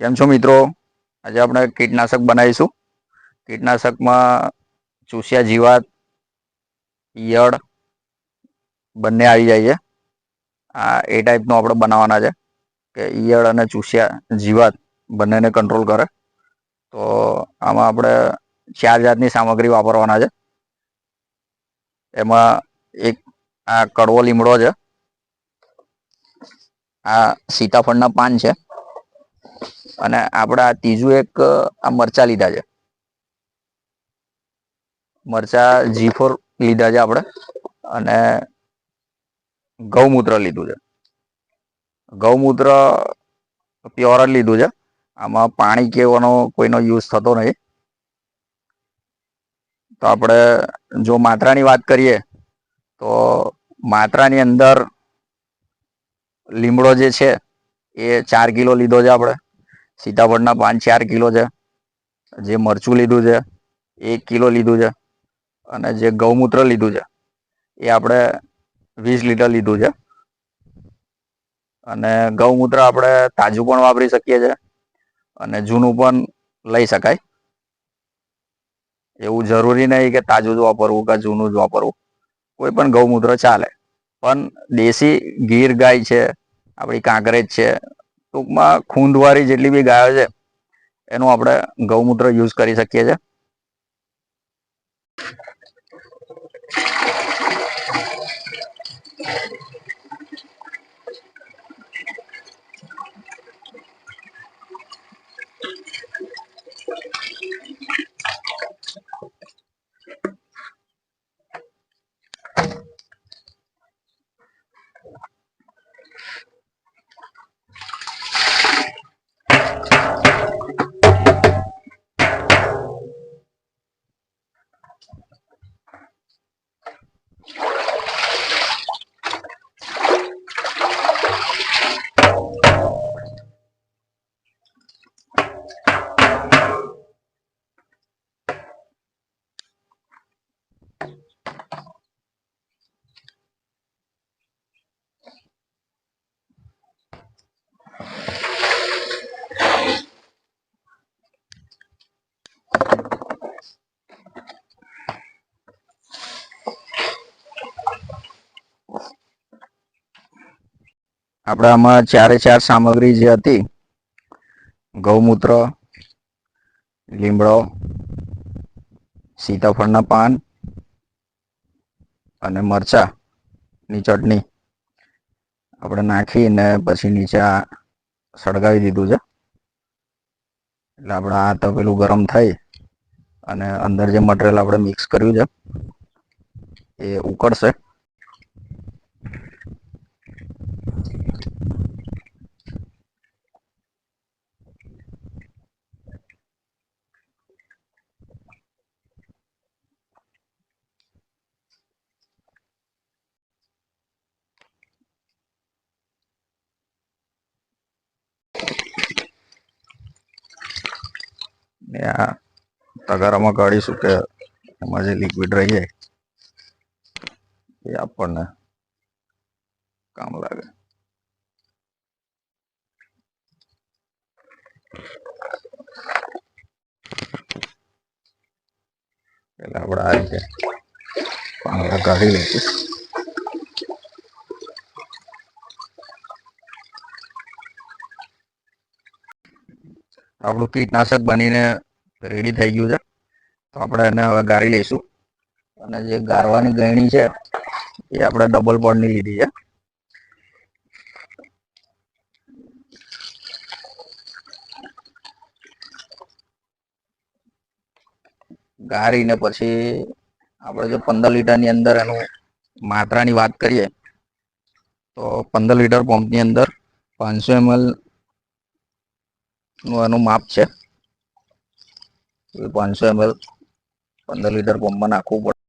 કેમ છો મિત્રો? આજે આપણે કીટનાશક બનાવીશું. કીટનાશકમાં ચૂસ્યા જીવાત, ઈયળ બંને આવી જાય છે. આ એ ટાઈપનું આપણે બનાવવાના છે કે ઈયળ અને ચૂસ્યા જીવાત બંનેને કંટ્રોલ કરે. તો આમાં આપણે ચાર જાતની સામગ્રી વાપરવાના છે. એમાં એક આ કડવો લીમડો છે. આ સીતાફળના પાન છે. અને આપણે આ ત્રીજું એક આ મરચા લીધા છે. મરચા જી ફોર લીધા છે આપણે અને ગૌમૂત્ર લીધું છે. ગૌમૂત્ર પ્યોર જ લીધું છે. આમાં પાણી કેવાનો કોઈનો યુઝ થતો નહીં તો આપણે જો માત્રાની વાત કરીએ, તો માત્રાની અંદર લીમડો જે છે, એ ચાર કિલો લીધો છે આપણે સીતાફળના પાન ચાર કિલો છે. જે મરચું લીધું છે, એક કિલો લીધું છે અને જે ગૌમૂત્ર લીધું છે, એ આપણે વીસ લીટર લીધું છે. અને ગૌમૂત્ર આપણે તાજું પણ વાપરી શકીએ છીએ અને જૂનું પણ લઈ શકાય. એવું જરૂરી નહીં કે તાજું જ વાપરવું કે જૂનું જ વાપરવું. કોઈ પણ ગૌમૂત્ર ચાલે. પણ દેશી ગીર ગાય છે, આપણી કાંકરેજ છે ટૂંકમાં ખૂંદવાળી જેટલી બી ગાયો છે એનું આપણે ગૌમૂત્ર યુઝ કરી શકીએ છીએ. આપણે આમાં ચારે ચાર સામગ્રી જે હતી, ગૌમૂત્ર, લીમડો, સીતાફળના પાન અને મરચાની ચટણી આપણે નાખીને પછી નીચે આ સળગાવી દીધું છે. એટલે આપણે આ તપેલું ગરમ થઈ અને અંદર જે મટીરિયલ આપણે મિક્સ કર્યું છે, એ ઉકળશે. આ તગારામાં કાઢીશું કે એમાં જે લિક્વિડ રહી જાય એ આપણને કામ લાગે. એટલે આપણે આ રીતે કાઢી લઈશું. આપણું કીટનાશક બનીને રેડી થઈ ગયું છે. તો આપણે એને હવે ગાળી લઈશું. અને જે ગારવાની ગયણી છે, એ આપણે ડબલ પોડની લીધી છે. ગારીને પછી આપણે જો પંદર લીટરની અંદર એનું માત્રાની વાત કરીએ, તો પંદર લીટર પંપની અંદર પાંચસો એમએલ એનું માપ છે. પાંચસો એમએલ પંદર લીટર પંપમાં નાખવું પડે.